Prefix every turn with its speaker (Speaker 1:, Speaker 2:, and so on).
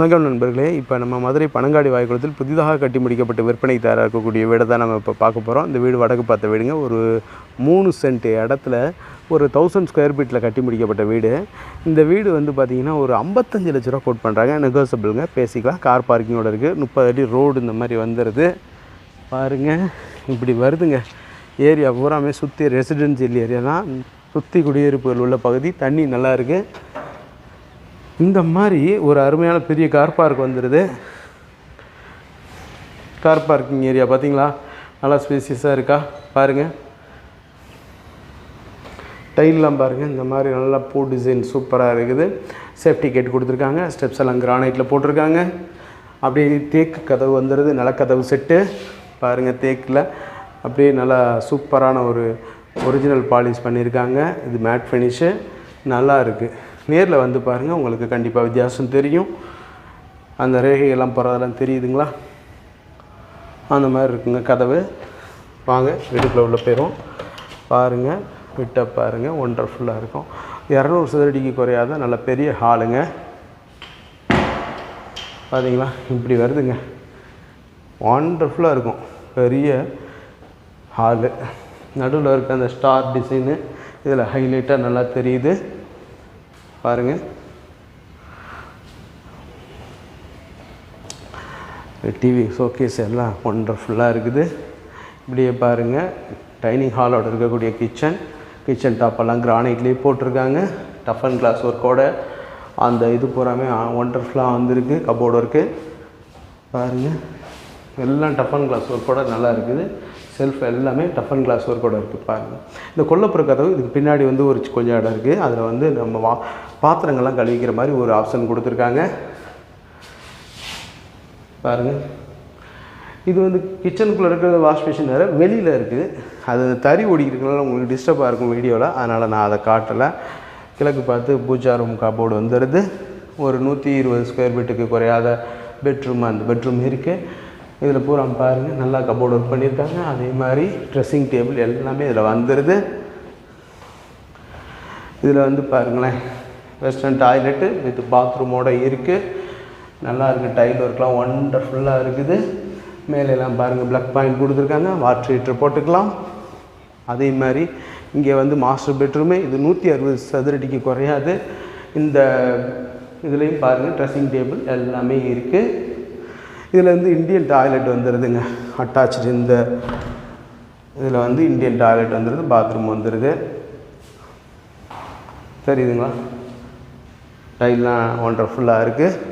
Speaker 1: வணக்கம் நண்பர்களே. இப்போ நம்ம மதுரை பனங்காடி வாய்க்குளத்தில் புதிதாக கட்டி முடிக்கப்பட்டு விற்பனை தயாராக இருக்கக்கூடிய வீடை தான் நம்ம இப்போ பார்க்க போகிறோம் இந்த வீடு வடக்கு பார்த்த வீடுங்க. ஒரு மூணு சென்ட் இடத்துல ஒரு தௌசண்ட் ஸ்கொயர் ஃபீட்டில் கட்டி முடிக்கப்பட்ட வீடு. இந்த வீடு வந்து பார்த்திங்கன்னா ஒரு ஐம்பத்தஞ்சு லட்ச ரூபா கோட் பண்ணுறாங்க நெகோசபிளுங்க பேசிக்கலாம். கார் பார்க்கிங்கோட இருக்குது முப்பது அடி ரோடு இந்த மாதிரி வந்துடுது பாருங்கள் இப்படி வருதுங்க. ஏரியா பூராமே சுற்றி ரெசிடென்சியல் ஏரியா தான். சுற்றி குடியிருப்புகள் உள்ள பகுதி. தண்ணி நல்லா இருக்குது இந்த மாதிரி ஒரு அருமையான பெரிய கார் பார்க் வந்துடுது கார் பார்க்கிங் ஏரியா பார்த்தீங்களா நல்லா ஸ்பேசியஸாக இருக்கா? பாருங்கள் டைல்லாம் பாருங்கள் இந்த மாதிரி நல்லா பூ டிசைன் சூப்பராக இருக்குது. சேஃப்டி கேட் கொடுத்துருக்காங்க. ஸ்டெப்ஸ் எல்லாம் கிரானைட்டில் போட்டிருக்காங்க. அப்படியே தேக்கு கதவு வந்துடுது நிலக்கதவு செட்டு பாருங்கள் தேக்கில். அப்படியே நல்லா சூப்பரான ஒரு ஒரிஜினல் பாலிஷ் பண்ணியிருக்காங்க இது மேட் ஃபினிஷு நல்லா இருக்குது நேரில் வந்து பாருங்கள் உங்களுக்கு கண்டிப்பாக வித்தியாசம் தெரியும். அந்த ரேகையெல்லாம் போகிறதெல்லாம் தெரியுதுங்களா? அந்த மாதிரி இருக்குங்க கதவு. வாங்க வீட்டுக்குள்ளே உள்ள போயிடும் பாருங்கள் விட்ட பாருங்கள் ஒண்டர்ஃபுல்லாக இருக்கும். இரநூறு சதுரடிக்கு குறையாத நல்ல பெரிய ஹாலுங்க. பார்த்தீங்களா இப்படி வருதுங்க. ஒண்டர்ஃபுல்லாக இருக்கும். பெரிய ஹாலு. நடுவில் இருக்க அந்த ஸ்டார் டிசைனு இதில் ஹைலைட்டாக நல்லா தெரியுது. பாருங்கள் டிவி ஷோகேஸ் எல்லாம் ஒண்டர்ஃபுல்லாக இருக்குது. இப்படியே பாருங்கள் டைனிங் ஹாலோட இருக்கக்கூடிய கிச்சன் கிச்சன் டாப்பெல்லாம் கிரானைட்லேயே போட்டிருக்காங்க. டஃப் அண்ட் கிளாஸ் ஒர்க்கோட அந்த இது பூராமே ஒண்டர்ஃபுல்லாக வந்திருக்கு. கபோர்டு ஒர்க்கு பாருங்கள் எல்லாம் டஃப் அண்ட் கிளாஸ் ஒர்க்கோட நல்லா இருக்குது. செல்ஃப் எல்லாமே டஃப் அண்ட் கிளாஸ் ஒர்க்கோட இருக்குது பாருங்கள் இந்த கொல்லப்புற கதவு இதுக்கு பின்னாடி வந்து ஒரு கொஞ்சம் இடம் இருக்குது அதில் வந்து நம்ம வா பாத்திரங்கள்லாம் கழுவிக்கிற மாதிரி ஒரு ஆப்ஷன் கொடுத்துருக்காங்க. பாருங்கள் இது வந்து கிச்சனுக்குள்ளே இருக்கிற வாஷ் மிஷின் வேறு வெளியில் இருக்குது அது தறி ஓடிக்கிறதுனால உங்களுக்கு டிஸ்டர்பாக இருக்கும் வீடியோவில் அதனால் நான் அதை காட்டலை. கிழக்கு பார்த்து பூஜா ரூம் காப்போர்டு வந்துடுது ஒரு நூற்றி இருபது ஸ்கொயர் ஃபீட்டுக்கு குறையாத பெட்ரூம் அந்த பெட்ரூம் இருக்குது இதில் பூரா பாருங்கள் நல்லா கபோர்ட் ஒர்க் பண்ணியிருக்காங்க. அதே மாதிரி ட்ரெஸ்ஸிங் டேபிள் எல்லாமே இதில் வந்துடுது இதில் வந்து பாருங்களேன் வெஸ்டர்ன் டாய்லெட்டு வித் பாத்ரூமோட இருக்குது நல்லா இருக்குது டைல் ஒர்க்லாம் ஒண்டர்ஃபுல்லாக இருக்குது. மேலெல்லாம் பாருங்கள் ப்ளக் பாயிண்ட் கொடுத்துருக்காங்க. வாட்டர் ஹீட்டர் போட்டுக்கலாம். அதே மாதிரி இங்கே வந்து மாஸ்டர் பெட்ரூமு இது நூற்றி அறுபது சதுரடிக்கு குறையாது. இந்த இதுலேயும் பாருங்கள் ட்ரெஸ்ஸிங் டேபிள் எல்லாமே இருக்குது இதில் இந்தியன் டாய்லெட் வந்துடுதுங்க அட்டாச்சு இந்த இதில் வந்து இந்தியன் டாய்லெட் வந்துடுது பாத்ரூம் வந்துடுது தெரியுதுங்களா டைல்லாம் ஒண்டர்ஃபுல்லாக இருக்குது